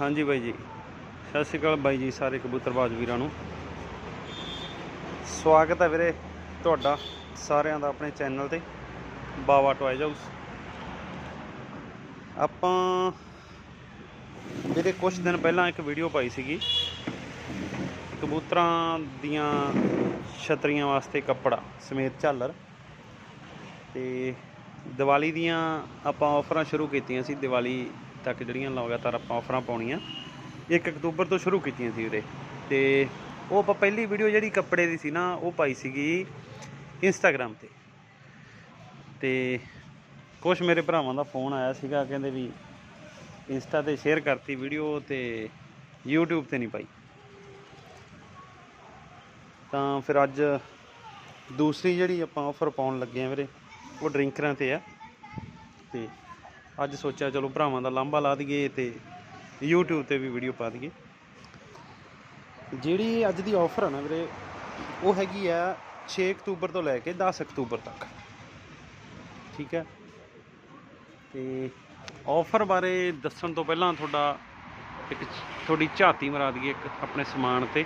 ਹਾਂਜੀ ਬਾਈ ਜੀ। ਸਤਿ ਸ਼੍ਰੀ ਅਕਾਲ ਬਾਈ ਜੀ, ਸਾਰੇ ਕਬੂਤਰਬਾਜ਼ ਵੀਰਾਂ ਨੂੰ। ਸਵਾਗਤ ਹੈ ਵੀਰੇ ਤੁਹਾਡਾ ਸਾਰਿਆਂ ਦਾ ਆਪਣੇ ਚੈਨਲ ਤੇ, ਬਾਵਾ ਟੋਇਜ਼ ਹਾਊਸ। ਆਪਾਂ ਵੀਰੇ ਕੁਝ ਦਿਨ ਪਹਿਲਾਂ ਇੱਕ ਵੀਡੀਓ ਪਾਈ ਸੀਗੀ, ਕਬੂਤਰਾਂ ਦੀਆਂ ਛਤਰੀਆਂ ਵਾਸਤੇ ਕੱਪੜਾ, ਸਮੇਤ ਝਾਲਰ। ਤੇ ਦੀਵਾਲੀ ਦੀਆਂ ਆਪਾਂ ਆਫਰਾਂ ਸ਼ੁਰੂ ਕੀਤੀਆਂ ਸੀ, ਦੀਵਾਲੀ ਤੱਕ ਜਿਹੜੀਆਂ ਲਗਾਤਾਰ ਆਪਾਂ ਆਫਰਾਂ ਪਾਉਣੀਆਂ 1 ਅਕਤੂਬਰ ਤੋਂ ਸ਼ੁਰੂ ਕੀਤੀਆਂ ਸੀ ਉਰੇ। ਤੇ ਉਹ ਆਪਾਂ ਪਹਿਲੀ ਵੀਡੀਓ ਜਿਹੜੀ ਕੱਪੜੇ ਦੀ ਸੀ ਨਾ, ਉਹ ਪਾਈ ਸੀਗੀ ਇੰਸਟਾਗ੍ਰam ਤੇ। ਤੇ ਕੁਝ ਮੇਰੇ ਭਰਾਵਾਂ ਦਾ ਫੋਨ ਆਇਆ ਸੀਗਾ, ਕਹਿੰਦੇ ਵੀ ਇੰਸਟਾ ਤੇ ਸ਼ੇਅਰ ਕਰਤੀ ਵੀਡੀਓ ਤੇ YouTube ਤੇ ਨਹੀਂ ਪਾਈ। ਤਾਂ ਫਿਰ ਅੱਜ ਦੂਸਰੀ ਜਿਹੜੀ ਆਪਾਂ ਆਫਰ ਪਾਉਣ ਲੱਗੇ ਆ ਵੀਰੇ, ਉਹ ਡਰਿੰਕਰਾਂ ਤੇ ਆ। ਤੇ ਅੱਜ ਸੋਚਿਆ ਚਲੋ ਭਰਾਵਾਂ ਦਾ ਲਾਂਭਾ ਲਾ ਦਈਏ ਤੇ YouTube ਤੇ ਵੀ ਵੀਡੀਓ ਪਾ ਦਈਏ। ਜਿਹੜੀ ਅੱਜ ਦੀ ਆਫਰ ਹੈ ਨਾ ਵੀਰੇ, ਉਹ ਹੈਗੀ ਆ 6 ਅਕਤੂਬਰ ਤੋਂ ਲੈ ਕੇ 10 ਅਕਤੂਬਰ ਤੱਕ। ਠੀਕ ਹੈ? ਤੇ ਆਫਰ ਬਾਰੇ ਦੱਸਣ ਤੋਂ ਪਹਿਲਾਂ ਤੁਹਾਡਾ ਇੱਕ ਤੁਹਾਡੀ ਝਾਤੀ ਮਰਾ ਦਈਏ ਇੱਕ ਆਪਣੇ ਸਮਾਨ ਤੇ।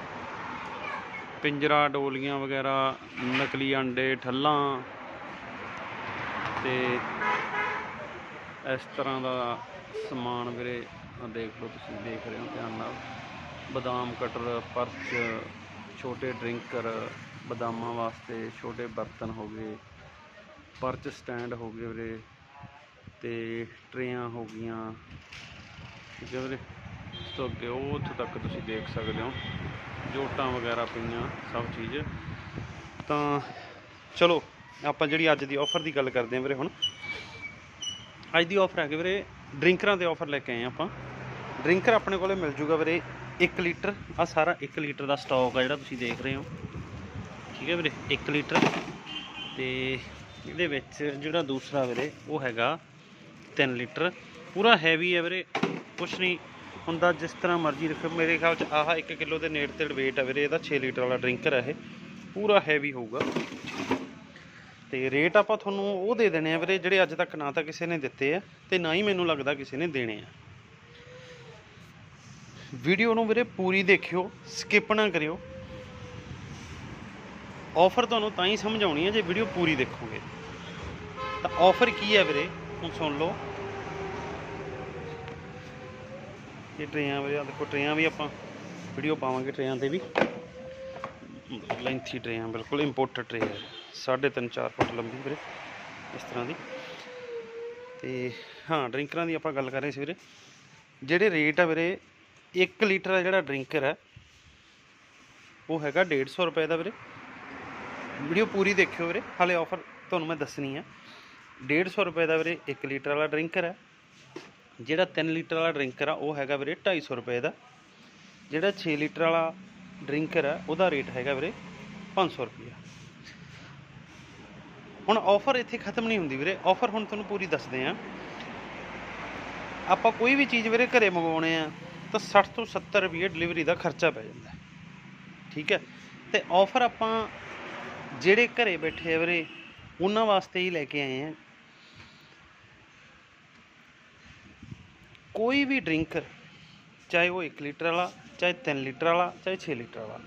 ਪਿੰਜਰਾ, ਡੋਲੀਆਂ ਵਗੈਰਾ, ਨਕਲੀ ਅੰਡੇ, ਠੱਲਾਂ ਤੇ ਇਸ ਤਰ੍ਹਾਂ ਦਾ ਸਮਾਨ ਵੀਰੇ ਦੇਖ ਲਓ ਤੁਸੀਂ, ਦੇਖ ਰਹੇ ਹੋ ਧਿਆਨ ਨਾਲ। ਬਦਾਮ ਕਟਰ, ਪਰਚ, ਛੋਟੇ ਡਰਿੰਕਰ, ਬਦਾਮਾਂ ਵਾਸਤੇ ਛੋਟੇ ਬਰਤਨ ਹੋ ਗਏ, ਪਰਚ ਸਟੈਂਡ ਹੋ ਗਏ ਵੀਰੇ, ਤੇ ਟਰੇਆਂ ਹੋ ਗਈਆਂ। ਠੀਕ ਹੈ ਵੀਰੇ? ਇਸ ਤੋਂ ਅੱਗੇ ਉਹ ਉੱਥੇ ਤੱਕ ਤੁਸੀਂ ਦੇਖ ਸਕਦੇ ਹੋ ਜੋਟਾਂ ਵਗੈਰਾ ਪਈਆਂ, ਸਭ ਚੀਜ਼। ਤਾਂ ਚਲੋ, ਆਪਾਂ ਜਿਹੜੀ ਅੱਜ ਦੀ ਆਫਰ ਦੀ ਗੱਲ ਕਰਦੇ ਹਾਂ ਵੀਰੇ ਹੁਣ। ਅੱਜ ਦੀ ਆਫਰ ਹੈਗੀ ਵੀਰੇ ਡਰਿੰਕਰਾਂ ਦੇ ਆਫਰ ਲੈ ਕੇ ਆਏ ਹਾਂ ਆਪਾਂ। ਡਰਿੰਕਰ ਆਪਣੇ ਕੋਲੇ ਮਿਲ ਜੂਗਾ ਵੀਰੇ 1 ਲੀਟਰ। ਆ ਸਾਰਾ 1 ਲੀਟਰ ਦਾ ਸਟਾਕ ਆ ਜਿਹੜਾ ਤੁਸੀਂ ਦੇਖ ਰਹੇ ਹੋ। ਠੀਕ ਹੈ ਵੀਰੇ 1 ਲੀਟਰ। ਤੇ ਇਹਦੇ ਵਿੱਚ ਜਿਹੜਾ ਦੂਸਰਾ ਵੀਰੇ, ਉਹ ਹੈਗਾ 3 ਲੀਟਰ। ਪੂਰਾ ਹੈਵੀ ਹੈ ਵੀਰੇ, ਕੁਛ ਨਹੀਂ ਹੁੰਦਾ, ਜਿਸ ਤਰ੍ਹਾਂ ਮਰਜ਼ੀ ਰੱਖੋ ਮੇਰੇ ਖਿਆਲ ਚ ਆਹ 1 ਕਿਲੋ ਦੇ ਨੇੜ ਤੇੜ ਵੇਟ ਹੈ ਵੀਰੇ, ਇਹਦਾ 6 ਲੀਟਰ ਵਾਲਾ ਡਰਿੰਕਰ ਹੈ ਇਹ। ਪੂਰਾ ਹੈਵੀ ਹੋਊਗਾ। ਤੇ ਰੇਟ ਆਪਾਂ ਤੁਹਾਨੂੰ ਉਹ ਦੇ ਦੇਣੇ ਆ ਵੀਰੇ, ਜਿਹੜੇ ਅੱਜ ਤੱਕ ਨਾ ਤਾਂ ਕਿਸੇ ਨੇ ਦਿੱਤੇ ਆ ਤੇ ਨਾ ਹੀ ਮੈਨੂੰ ਲੱਗਦਾ ਕਿਸੇ ਨੇ ਦੇਣੇ ਆ। ਵੀਡੀਓ ਨੂੰ ਵੀਰੇ ਪੂਰੀ ਦੇਖਿਓ ਸਕਿਪ ਨਾ ਕਰਿਓ। ਆਫਰ ਤੁਹਾਨੂੰ ਤਾਂ ਹੀ ਸਮਝ ਆਉਣੀ ਹੈ ਜੇ ਵੀਡੀਓ ਪੂਰੀ ਦੇਖੋਗੇ। ਤਾਂ ਆਫਰ ਕੀ ਹੈ ਵੀਰੇ? ਹੁਣ ਸੁਣ ਲਓ। ਇਹ ਟਰੇਆਂ ਵੀਰੇ, ਆਹ ਦੇਖੋ ਟਰੇਆਂ ਵੀ ਆਪਾਂ ਵੀਡੀਓ ਪਾਵਾਂਗੇ ਟਰੇਆਂ ਤੇ ਵੀ। ਲੈਂਥੀ ਟਰੇਆਂ, ਬਿਲਕੁਲ ਇੰਪੋਰਟਡ ਟਰੇ ਹੈ 3.5 4 ਫੁੱਟ ਲੰਬੀ ਵੀਰੇ, ਇਸ ਤਰ੍ਹਾਂ ਦੀ। ਤੇ ਹਾਂ, ਡਰਿੰਕਰਾਂ ਦੀ ਆਪਾਂ ਗੱਲ ਕਰ ਰਹੇ ਸੀ ਵੀਰੇ। ਜਿਹੜੇ ਰੇਟ ਆ ਵੀਰੇ 1 ਲੀਟਰ ਦਾ ਜਿਹੜਾ ਡਰਿੰਕਰ ਹੈ, ਉਹ ਹੈਗਾ 150 ਰੁਪਏ ਦਾ ਵੀਰੇ। ਵੀਡੀਓ ਪੂਰੀ ਦੇਖਿਓ ਵੀਰੇ, ਹਾਲੇ ਆਫਰ ਤੁਹਾਨੂੰ ਮੈਂ ਦੱਸਣੀ ਆ। 150 ਰੁਪਏ ਦਾ ਵੀਰੇ 1 ਲੀਟਰ ਵਾਲਾ ਡਰਿੰਕਰ ਹੈ। ਜਿਹੜਾ 3 ਲੀਟਰ ਵਾਲਾ ਡਰਿੰਕਰ ਆ, ਉਹ ਹੈਗਾ ਵੀਰੇ 250 ਰੁਪਏ ਦਾ। ਜਿਹੜਾ 6 ਲੀਟਰ ਵਾਲਾ ਡਰਿੰਕਰ ਹੈ, ਉਹਦਾ ਰੇਟ ਹੈਗਾ ਵੀਰੇ 500 ਰੁਪਏ ਹੁਣ ਆਫਰ ਇੱਥੇ ਖਤਮ ਨਹੀਂ ਹੁੰਦੀ ਵੀਰੇ। ਆਫਰ ਹੁਣ ਤੁਹਾਨੂੰ ਪੂਰੀ ਦੱਸਦੇ ਆ। ਆਪਾਂ ਕੋਈ ਵੀ ਚੀਜ਼ ਵੀਰੇ ਘਰੇ ਮੰਗਵਾਉਣੇ ਆ, ਤਾਂ 60 ਤੋਂ 70 ਰੁਪਏ ਡਿਲੀਵਰੀ ਦਾ ਖਰਚਾ ਪੈ ਜਾਂਦਾ ਠੀਕ ਹੈ? ਤੇ ਆਫਰ ਆਪਾਂ ਜਿਹੜੇ ਘਰੇ ਬੈਠੇ ਆ ਵੀਰੇ, ਉਹਨਾਂ ਵਾਸਤੇ ਹੀ ਲੈ ਕੇ ਆਏ ਆ। ਕੋਈ ਵੀ ਡਰਿੰਕਰ ਚਾਹੇ ਉਹ 1 ਲੀਟਰ ਵਾਲਾ, ਚਾਹੇ 3 ਲੀਟਰ ਵਾਲਾ, ਚਾਹੇ 6 ਲੀਟਰ ਵਾਲਾ,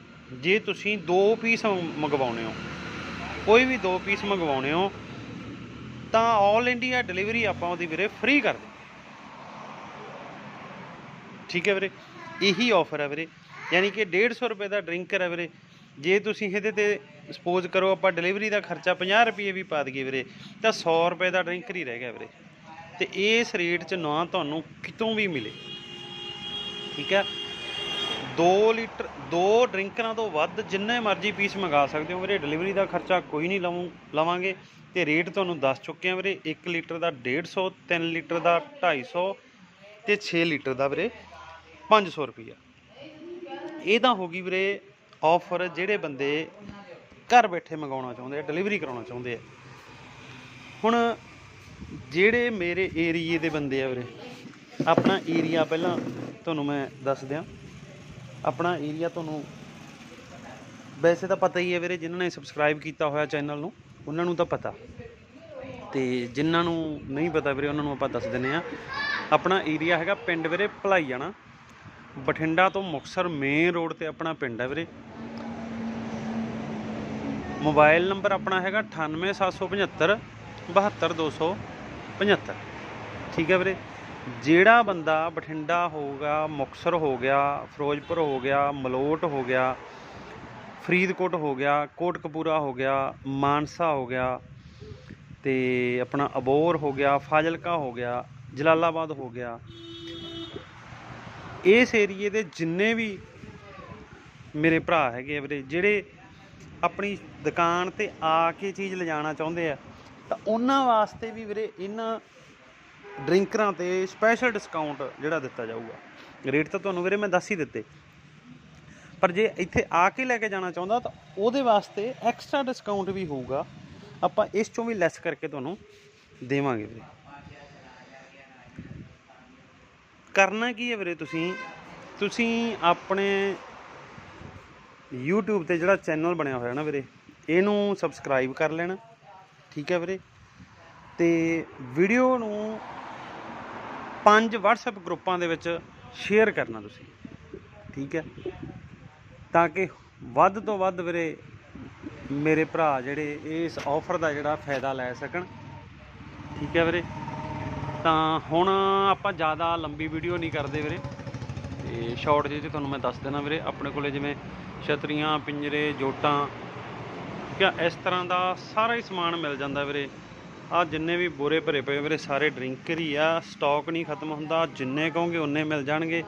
ਜੇ ਤੁਸੀਂ ਦੋ ਪੀਸ ਮੰਗਵਾਉਣੇ ਹੋ ਕੋਈ ਵੀ ਦੋ ਪੀਸ ਮੰਗਵਾਉਣੇ ਹੋ, ਤਾਂ 올 ਇੰਡੀਆ ਡਿਲੀਵਰੀ ਆਪਾਂ ਉਹਦੀ ਵੀਰੇ ਫ੍ਰੀ ਕਰ ਦਿੰਦੇ ਠੀਕ ਹੈ ਵੀਰੇ? ਇਹੀ ਆਫਰ ਹੈ ਵੀਰੇ। ਯਾਨੀ ਕਿ 150 ਰੁਪਏ ਦਾ ਡਰਿੰਕਰ ਹੈ ਵੀਰੇ। ਜੇ ਤੁਸੀਂ ਇਹਦੇ ਤੇ ਸਪੋਜ਼ ਕਰੋ ਆਪਾਂ ਡਿਲੀਵਰੀ ਦਾ ਖਰਚਾ 50 ਰੁਪਏ ਵੀ ਪਾ ਦਈਏ ਵੀਰੇ, ਤਾਂ 100 ਰੁਪਏ ਦਾ ਡਰਿੰਕਰ ਹੀ ਰਹਿ ਗਿਆ ਵੀਰੇ। ਤੇ ਇਸ ਰੇਟ 'ਚ ਨਾ ਤੁਹਾਨੂੰ ਕਿਤੋਂ ਵੀ ਮਿਲੇ। ਠੀਕ ਹੈ? 2 ਲੀਟਰ ਦੋ ਡਰਿੰਕਰਾਂ ਤੋਂ ਵੱਧ ਜਿੰਨੇ ਮਰਜ਼ੀ ਪੀਸ ਮੰਗਾ ਸਕਦੇ ਹੋ ਵੀਰੇ। ਡਿਲੀਵਰੀ ਦਾ ਖਰਚਾ ਕੋਈ ਨਹੀਂ ਲਵਾਂ, ਲਵਾਂਗੇ ਤੇ ਰੇਟ ਤੁਹਾਨੂੰ ਦੱਸ ਚੁੱਕੇ ਆ ਵੀਰੇ। 1 ਲੀਟਰ ਦਾ 150 3 ਲੀਟਰ ਦਾ 250 ਤੇ 6 ਲੀਟਰ ਦਾ ਵੀਰੇ 500 ਰੁਪਈਆ। ਇਹ ਤਾਂ ਹੋ ਗਈ ਵੀਰੇ ਆਫਰ ਜਿਹੜੇ ਬੰਦੇ ਘਰ ਬੈਠੇ ਮੰਗਾਉਣਾ ਚਾਹੁੰਦੇ ਆ, ਡਿਲੀਵਰੀ ਕਰਾਉਣਾ ਚਾਹੁੰਦੇ ਆ। ਹੁਣ ਜਿਹੜੇ ਮੇਰੇ ਏਰੀਏ ਦੇ ਬੰਦੇ ਆ ਵੀਰੇ, ਆਪਣਾ ਏਰੀਆ ਪਹਿਲਾਂ ਤੁਹਾਨੂੰ ਮੈਂ ਦੱਸ ਦਿਆਂ। ਆਪਣਾ ਏਰੀਆ ਤੁਹਾਨੂੰ ਵੈਸੇ ਤਾਂ ਪਤਾ ਹੀ ਹੈ ਵੀਰੇ, ਜਿਨ੍ਹਾਂ ਨੇ ਸਬਸਕ੍ਰਾਈਬ ਕੀਤਾ ਹੋਇਆ ਚੈਨਲ ਨੂੰ, ਉਹਨਾਂ ਨੂੰ ਤਾਂ ਪਤਾ। ਤੇ ਜਿਨ੍ਹਾਂ ਨੂੰ ਨਹੀਂ ਪਤਾ ਵੀਰੇ, ਉਹਨਾਂ ਨੂੰ ਆਪਾਂ ਦੱਸ ਦਿੰਨੇ ਆ ਆਪਣਾ ਏਰੀਆ ਹੈਗਾ ਪਿੰਡ ਵੀਰੇ ਭਲਾਈ ਜਾਣਾ ਬਠਿੰਡਾ ਤੋਂ ਮੁਕਤਸਰ ਮੇਨ ਰੋਡ ਤੇ ਆਪਣਾ ਪਿੰਡ ਹੈ ਵੀਰੇ। ਮੋਬਾਈਲ ਨੰਬਰ ਆਪਣਾ ਹੈਗਾ 98775 72275 ਠੀਕ ਹੈ ਵੀਰੇ? ਜਿਹੜਾ ਬੰਦਾ ਬਠਿੰਡਾ ਹੋਊਗਾ ਮੁਕਤਸਰ ਹੋ ਗਿਆ, ਫਿਰੋਜ਼ਪੁਰ ਹੋ ਗਿਆ, ਮਲੋਟ ਹੋ ਗਿਆ, ਫਰੀਦਕੋਟ ਹੋ ਗਿਆ, ਕੋਟਕਪੂਰਾ ਹੋ ਗਿਆ, ਮਾਨਸਾ ਹੋ ਗਿਆ ਤੇ ਆਪਣਾ ਅਬੋਰ ਹੋ ਗਿਆ, ਫਾਜ਼ਿਲਕਾ ਹੋ ਗਿਆ, ਜਲਾਲਾਬਾਦ ਹੋ ਗਿਆ। ਇਸ ਏਰੀਏ ਦੇ ਜਿੰਨੇ ਵੀ ਮੇਰੇ ਭਰਾ ਹੈਗੇ ਆ ਵੀਰੇ, ਜਿਹੜੇ ਆਪਣੀ ਦੁਕਾਨ ਤੇ ਆ ਕੇ ਚੀਜ਼ ਲਿਜਾਣਾ ਚਾਹੁੰਦੇ ਆ, ਤਾਂ ਉਹਨਾਂ ਵਾਸਤੇ ਵੀ ਵੀਰੇ ਇਹਨਾਂ ਡਰਿੰਕਰਾਂ ਤੇ ਸਪੈਸ਼ਲ ਡਿਸਕਾਊਂਟ ਜਿਹੜਾ ਦਿੱਤਾ ਜਾਊਗਾ। ਰੇਟ ਤਾਂ ਤੁਹਾਨੂੰ ਵੀਰੇ ਮੈਂ ਦੱਸ ਹੀ ਦਿੱਤੇ। ਪਰ ਜੇ ਇੱਥੇ ਆ ਕੇ ਲੈ ਕੇ ਜਾਣਾ ਚਾਹੁੰਦਾ ਤਾਂ ਉਹਦੇ ਵਾਸਤੇ ਐਕਸਟਰਾ ਡਿਸਕਾਊਂਟ ਵੀ ਹੋਊਗਾ। ਆਪਾਂ ਇਸ ਚੋਂ ਵੀ ਲੈਸ ਕਰਕੇ ਤੁਹਾਨੂੰ ਦੇਵਾਂਗੇ ਵੀਰੇ। ਕਰਨਾ ਕੀ ਹੈ ਵੀਰੇ ਤੁਸੀਂ? ਤੁਸੀਂ ਆਪਣੇ YouTube ਤੇ ਜਿਹੜਾ ਚੈਨਲ ਬਣਿਆ ਹੋਇਆ ਨਾ ਵੀਰੇ, ਇਹਨੂੰ ਸਬਸਕ੍ਰਾਈਬ ਕਰ ਲੈਣਾ। ਠੀਕ ਹੈ ਵੀਰੇ? ਤੇ ਵੀਡੀਓ ਨੂੰ ਪੰਜ WhatsApp ਗਰੁੱਪਾਂ ਦੇ ਵਿੱਚ ਸ਼ੇਅਰ ਕਰਨਾ ਤੁਸੀਂ। ਠੀਕ ਹੈ? ਤਾਂ ਕਿ ਵੱਧ ਤੋਂ ਵੱਧ ਵੀਰੇ ਮੇਰੇ ਭਰਾ ਜਿਹੜੇ ਇਸ ਆਫਰ ਦਾ ਜਿਹੜਾ ਫਾਇਦਾ ਲੈ ਸਕਣ। ਠੀਕ ਹੈ ਵੀਰੇ? ਤਾਂ ਹੁਣ ਆਪਾਂ ਜ਼ਿਆਦਾ ਲੰਬੀ ਵੀਡੀਓ ਨਹੀਂ ਕਰਦੇ ਵੀਰੇ। ਤੇ ਸ਼ਾਰਟ ਜਿਹੇ ਤੁਹਾਨੂੰ ਮੈਂ ਦੱਸ ਦੇਣਾ ਵੀਰੇ, ਆਪਣੇ ਕੋਲੇ ਜਿਵੇਂ ਛਤਰੀਆਂ, ਪਿੰਜਰੇ ਜੋਟਾਂ ਕਿਆ ਇਸ ਤਰ੍ਹਾਂ ਦਾ ਸਾਰਾ ਹੀ ਸਮਾਨ ਮਿਲ ਜਾਂਦਾ ਵੀਰੇ। ਆ ਜਿੰਨੇ ਵੀ ਬੋਰੇ ਭਰੇ ਪਏ ਵੀਰੇ, ਸਾਰੇ ਡਰਿੰਕਰ ਹੀ ਆ ਸਟਾਕ ਨਹੀਂ ਖਤਮ ਹੁੰਦਾ, ਜਿੰਨੇ ਕਹੋਗੇ ਉਨੇ ਮਿਲ ਜਾਣਗੇ।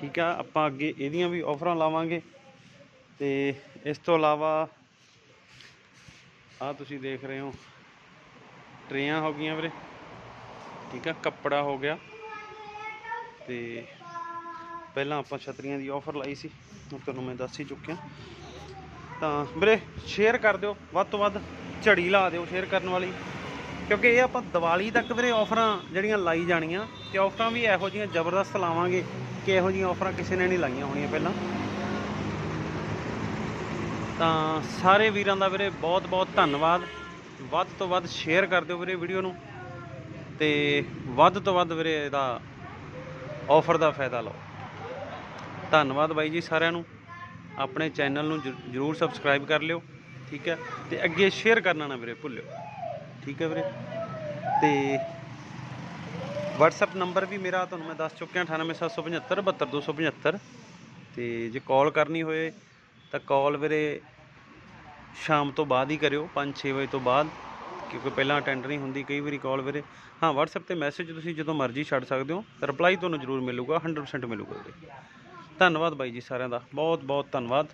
ਠੀਕ ਆ, ਆਪਾਂ ਅੱਗੇ ਇਹਦੀਆਂ ਵੀ ਆਫਰਾਂ ਲਾਵਾਂਗੇ। ਤੇ ਇਸ ਤੋਂ ਇਲਾਵਾ ਆ ਤੁਸੀਂ ਦੇਖ ਰਹੇ ਹੋ, ਟਰੇਆਂ ਹੋ ਗਈਆਂ ਵੀਰੇ। ਠੀਕ ਆ, ਕੱਪੜਾ ਹੋ ਗਿਆ। ਤੇ ਪਹਿਲਾਂ ਆਪਾਂ ਛਤਰੀਆਂ ਦੀ ਆਫਰ ਲਾਈ ਸੀ, ਹੁਣ ਤੁਹਾਨੂੰ ਮੈਂ ਦੱਸ ਹੀ ਚੁੱਕਿਆ। ਤਾਂ ਵੀਰੇ ਸ਼ੇਅਰ ਕਰ ਦਿਓ, ਵੱਧ ਤੋਂ ਵੱਧ ਝੜੀ ਲਾ ਦਿਓ ਸ਼ੇਅਰ ਕਰਨ ਵਾਲੀ। ਕਿਉਂਕਿ ਇਹ ਆਪਾਂ ਦੀਵਾਲੀ ਤੱਕ ਵੀਰੇ ਆਫਰਾਂ ਜਿਹੜੀਆਂ ਲਾਈ ਜਾਣੀਆਂ ਤੇ ਆਫਰਾਂ ਵੀ ਇਹੋ ਜਿਹੀਆਂ ਜ਼ਬਰਦਸਤ ਲਾਵਾਂਗੇ ਕਿ ਇਹੋ ਜਿਹੀਆਂ ਆਫਰਾਂ ਕਿਸੇ ਨੇ ਨਹੀਂ ਲਾਈਆਂ ਹੋਣੀਆਂ ਪਹਿਲਾਂ। ਤਾਂ ਸਾਰੇ ਵੀਰਾਂ ਦਾ ਵੀਰੇ ਬਹੁਤ ਬਹੁਤ ਧੰਨਵਾਦ। ਵੱਧ ਤੋਂ ਵੱਧ ਸ਼ੇਅਰ ਕਰ ਦਿਓ ਵੀਰੇ ਵੀਡੀਓ ਨੂੰ ਤੇ ਵੱਧ ਤੋਂ ਵੱਧ ਵੀਰੇ ਇਹਦਾ ਆਫਰ ਦਾ ਫਾਇਦਾ ਲਓ। ਧੰਨਵਾਦ ਬਾਈ ਜੀ ਸਾਰਿਆਂ ਨੂੰ। ਆਪਣੇ ਚੈਨਲ ਨੂੰ ਜ਼ਰੂ- ਜ਼ਰੂਰ ਸਬਸਕ੍ਰਾਈਬ ਕਰ ਲਿਓ, ਠੀਕ ਹੈ? ਤੇ ਅੱਗੇ ਸ਼ੇਅਰ ਕਰਨਾ ਨਾ ਵੀਰੇ ਭੁੱਲਿਓ। ਠੀਕ ਹੈ ਵੀਰੇ। ਤੇ WhatsApp ਨੰਬਰ ਵੀ ਮੇਰਾ ਤੁਹਾਨੂੰ ਮੈਂ ਦੱਸ ਚੁੱਕਿਆ 98775 72275 ਤੇ ਜੇ ਕਾਲ ਕਰਨੀ ਹੋਏ ਤਾਂ ਕਾਲ ਵੀਰੇ ਸ਼ਾਮ ਤੋਂ ਬਾਅਦ ਹੀ ਕਰਿਓ 5-6 ਵਜੇ ਤੋਂ ਬਾਅਦ, ਕਿਉਂਕਿ ਪਹਿਲਾਂ ਅਟੈਂਡ ਨਹੀਂ ਹੁੰਦੀ ਕਈ ਵਾਰੀ ਕਾਲ ਵੀਰੇ। ਹਾਂ, WhatsApp ਤੇ ਮੈਸੇਜ ਤੁਸੀਂ ਜਦੋਂ ਮਰਜ਼ੀ ਛੱਡ ਸਕਦੇ ਹੋ ਰਿਪਲਾਈ ਤੁਹਾਨੂੰ ਜ਼ਰੂਰ ਮਿਲੂਗਾ 100% ਮਿਲੂਗਾ ਵੀਰੇ। ਧੰਨਵਾਦ ਬਾਈ ਜੀ ਸਾਰਿਆਂ ਦਾ ਬਹੁਤ ਬਹੁਤ ਧੰਨਵਾਦ।